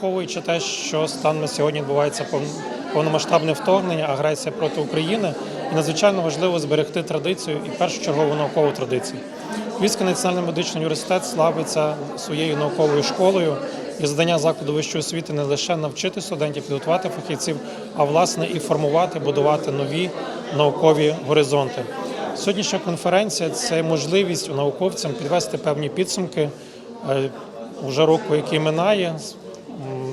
враховуючи те, що станом на сьогодні відбувається повномасштабне вторгнення, агресія проти України, і надзвичайно важливо зберегти традицію і першочергову наукову традицію. Львівський національний медичний університет славиться своєю науковою школою і завдання закладу вищої освіти не лише навчити студентів, підготувати фахівців, а власне і формувати, будувати нові наукові горизонти. Сьогоднішня конференція це можливість науковцям підвести певні підсумки е, вже року, який минає,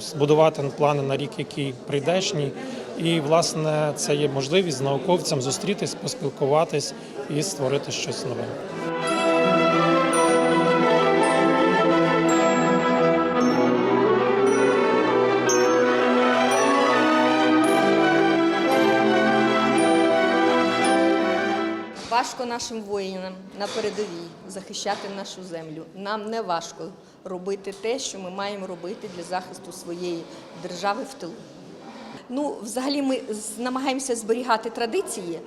збудувати плани на рік, який прийдешній. І власне це є можливість з науковцям зустрітись, поспілкуватись і створити щось нове. Важко нашим воїнам на передовій захищати нашу землю. Нам не важко робити те, що ми маємо робити для захисту своєї держави в тилу. Ну, взагалі, ми намагаємося зберігати традиції,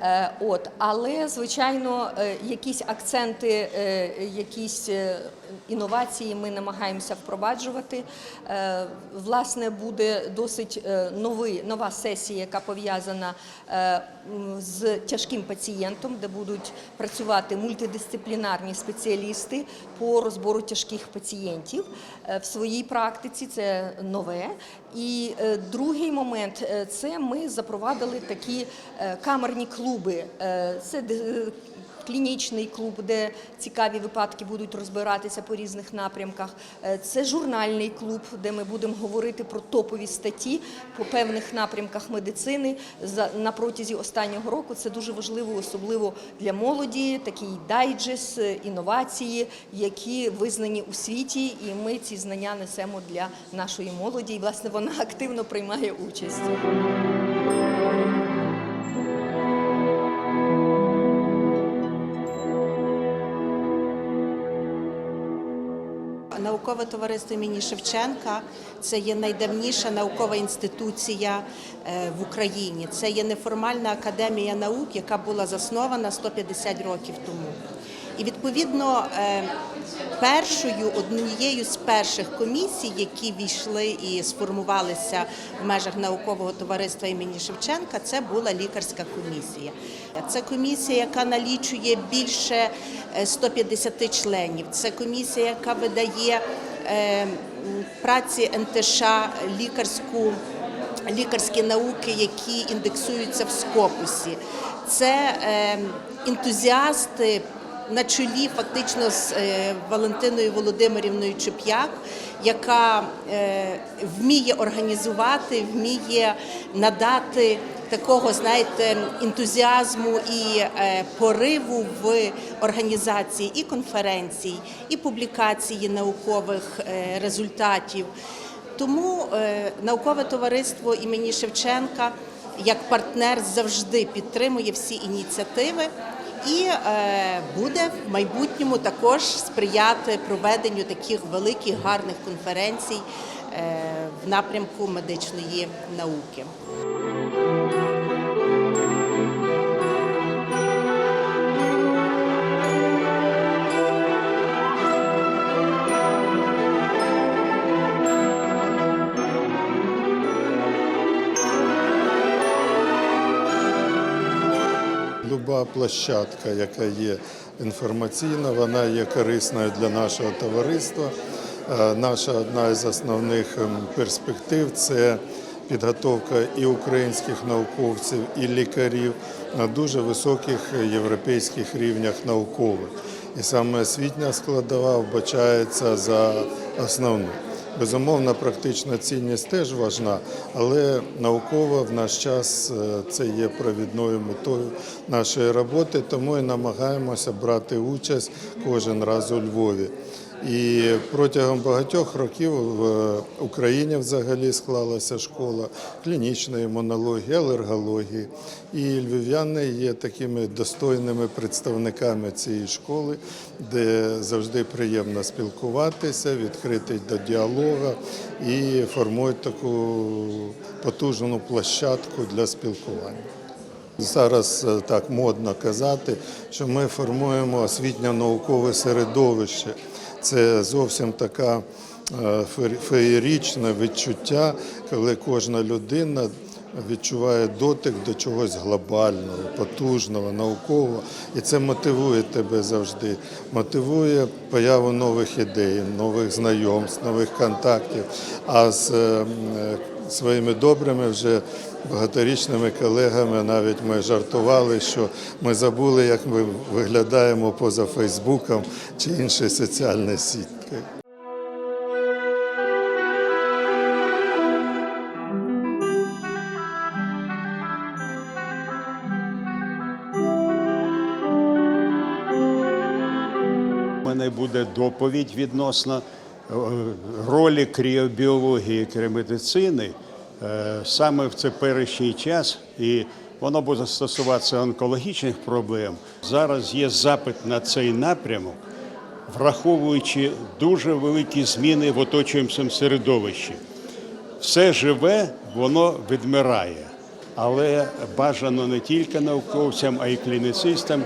е, от, але звичайно, е, якісь акценти, е, якісь інновації ми намагаємося впроваджувати. Власне, буде досить новий, нова сесія, яка пов'язана з тяжким пацієнтом, де будуть працювати мультидисциплінарні спеціалісти по розбору тяжких пацієнтів Е, в своїй практиці. Це нове. І е, другий момент е, це ми запровадили такі камерні клуби. Це клінічний клуб, де цікаві випадки будуть розбиратися по різних напрямках. Е, Це журнальний клуб, де ми будемо говорити про топові статті по певних напрямках медицини на протязі останнього року. Це дуже важливо, особливо для молоді. Такий дайджест, е, інновації, які визнані у світі, і ми ці знання несемо для нашої молоді. І власне вона активно приймає участь. Наукове товариство імені Шевченка це є найдавніша наукова інституція е, в Україні. Це є неформальна академія наук, яка була заснована 150 років тому. І відповідно е, першою однією з перших комісій, які війшли і сформувалися в межах наукового товариства імені Шевченка, це була лікарська комісія. Це комісія, яка налічує більше е, 150 членів. Це комісія, яка видає е, праці НТШ лікарську лікарські науки, які індексуються в скопусі. Це е, ентузіасти на чолі фактично з е, Валентиною Володимирівною Чуп'як, яка е, вміє організувати, вміє надати такого, знаєте, ентузіазму і е, пориву в організації і конференцій, і публікації наукових результатів. Тому наукове товариство імені Шевченка як партнер завжди підтримує всі ініціативи і е, буде в майбутньому також сприяти проведенню таких великих гарних конференцій е, в напрямку медичної науки. Люба площадка, яка є інформаційна, вона є корисною для нашого товариства. Е, Наша одна із основних ем, перспектив це підготовка і українських науковців, і лікарів на дуже високих європейських рівнях наукових. І саме освітня складова вбачається за основну. Безумовно, практична цінність теж важна, але наукова в наш час е, це є провідною метою нашої роботи, тому і намагаємося брати участь кожен раз у Львові. І протягом багатьох років в Україні взагалі склалася школа клінічної імунології, алергології. І львів'яни є такими достойними представниками цієї школи, де завжди приємно спілкуватися, відкритий до діалогу і формують таку потужну площадку для спілкування. Зараз е, так модно казати, що ми формуємо освітньо-наукове середовище. Це зовсім така е, феєрічне відчуття, коли кожна людина відчуває дотик до чогось глобального, потужного, наукового, і це мотивує тебе завжди. Мотивує появу нових ідей, нових знайомств, нових контактів. А з е, своїми добрими вже багаторічними колегами навіть ми жартували, що ми забули, як ми виглядаємо поза Фейсбуком чи іншою соціальною сіткою. Мене буде доповідь відносно ролі кріобіології і криомедицини е, саме в теперішній час, і воно буде стосуватися онкологічних проблем. Зараз є запит на цей напрямок, враховуючи дуже великі зміни в оточуючому середовищі. Все живе, воно відмирає. Але бажано не тільки науковцям, а й клініцистам.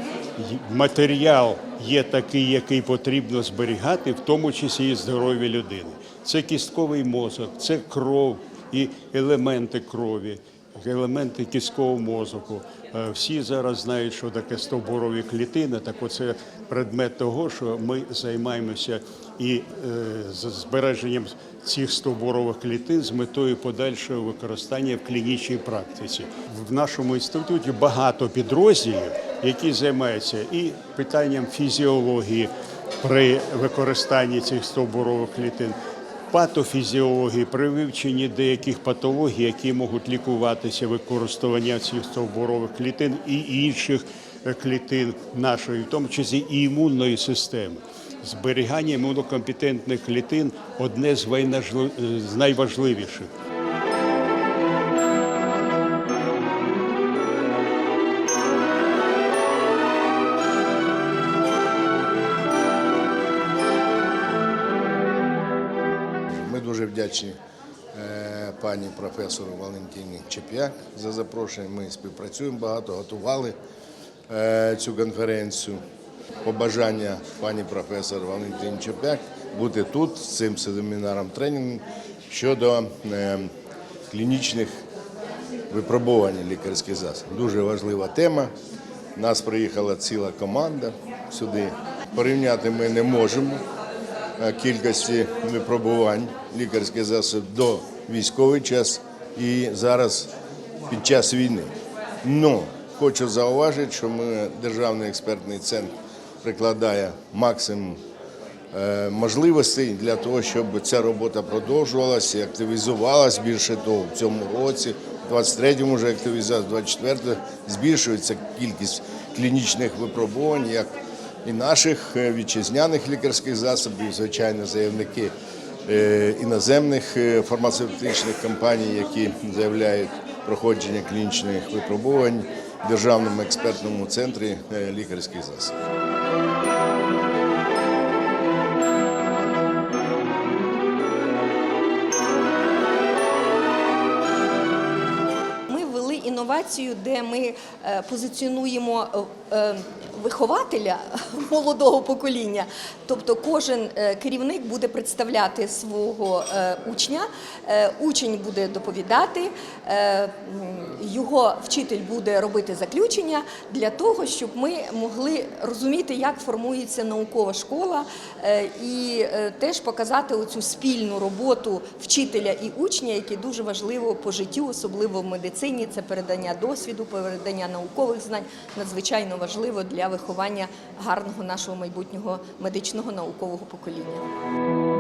Матеріал є такий, який потрібно зберігати, в тому числі і здоров'я людини. Це кістковий мозок, це кров і елементи крові, елементи кісткового мозку. Е, Всі зараз знають, що таке стовбурові клітини. Так оце предмет того, що ми займаємося і е, збереженням цих стовбурових клітин з метою подальшого використання в клінічній практиці. В нашому інституті багато підрозділів, які займаються і питанням фізіології при використанні цих стовбурових клітин. Патофізіології при вивченні деяких патологій, які можуть лікуватися використанням цих стовбурових клітин і інших клітин нашої, в тому числі і імунної системи. Зберігання імунокомпетентних клітин одне з найважливіших. Вдячні е, пані професору Валентині Чеп'як за запрошення. Ми співпрацюємо багато, готували е, цю конференцію. Побажання пані професор Валентині Чеп'як бути тут з цим семінаром тренінгом щодо е, клінічних випробування лікарських засобів. Дуже важлива тема. Нас приїхала ціла команда сюди. Порівняти ми не можемо кількості випробувань лікарських засобів до військовий час і зараз під час війни. Ну, хочу зауважити, що ми, Державний експертний центр прикладає максимум е, можливостей для того, щоб ця робота продовжувалася і активізувалася більше того. В цьому році, в 23-му вже активізація, в 24-му збільшується кількість клінічних випробувань, як і наших е, вітчизняних лікарських засобів, звичайно, заявники е, іноземних е, фармацевтичних компаній, які заявляють проходження клінічних випробувань в Державному експертному центрі лікарських засобів. Інновацію, де ми позиціонуємо вихователя молодого покоління. Тобто кожен е, керівник буде представляти свого е, учня, е, учень буде доповідати, його вчитель буде робити заключення для того, щоб ми могли розуміти, як формується наукова школа, і теж показати оцю спільну роботу вчителя і учня, яке дуже важливо по життю, особливо в медицині. Це передання досвіду, передання наукових знань надзвичайно важливо для виховання гарного нашого майбутнього медичного наукового покоління.